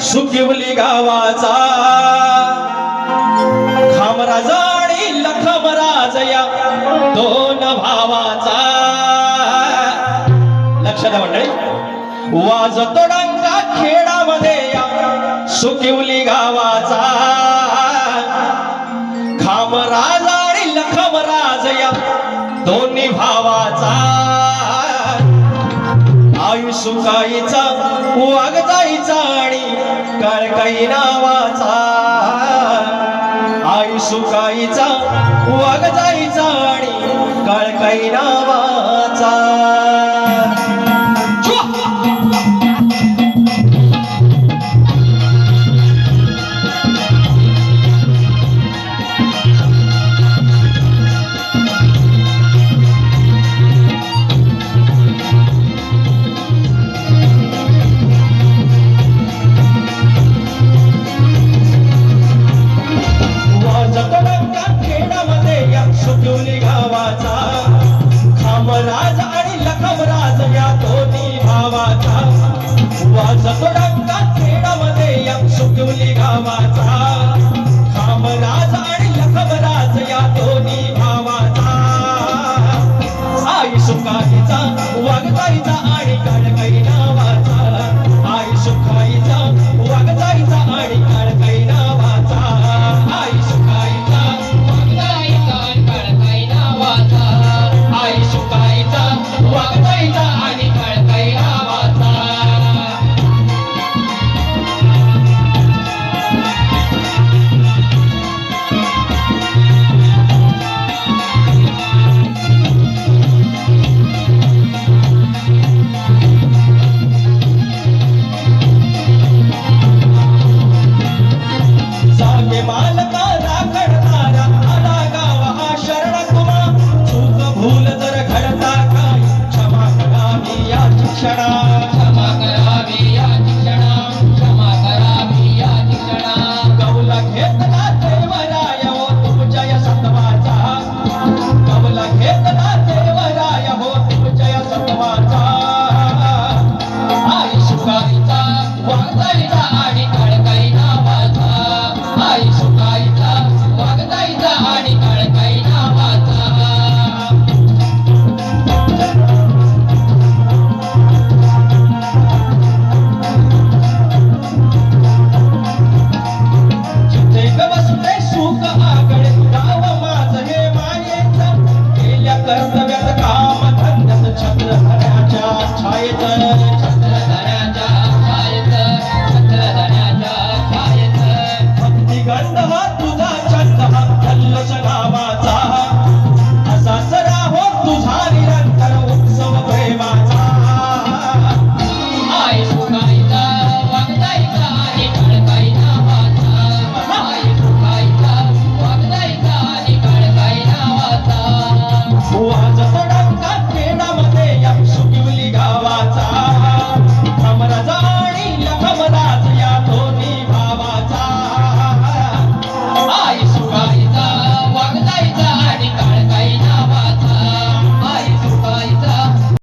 सुकिवली गावाचा. खामराज आणि लखमराज या दोन भावाचा. लक्षात द्या मंडळी. वाजतो डंका खेडामध्ये या सुकिवली गावाचा. खामराज आणि लखमराज या दोन्ही भावाचा. आई काहीचा वाघ जायचा आणि काळकाई नावाचा. आई सुकाईचा वाघ जायचा आणि काळकाई नावा राज आणि लखमराज या दोन्ही भावाचा. वाजतो সারা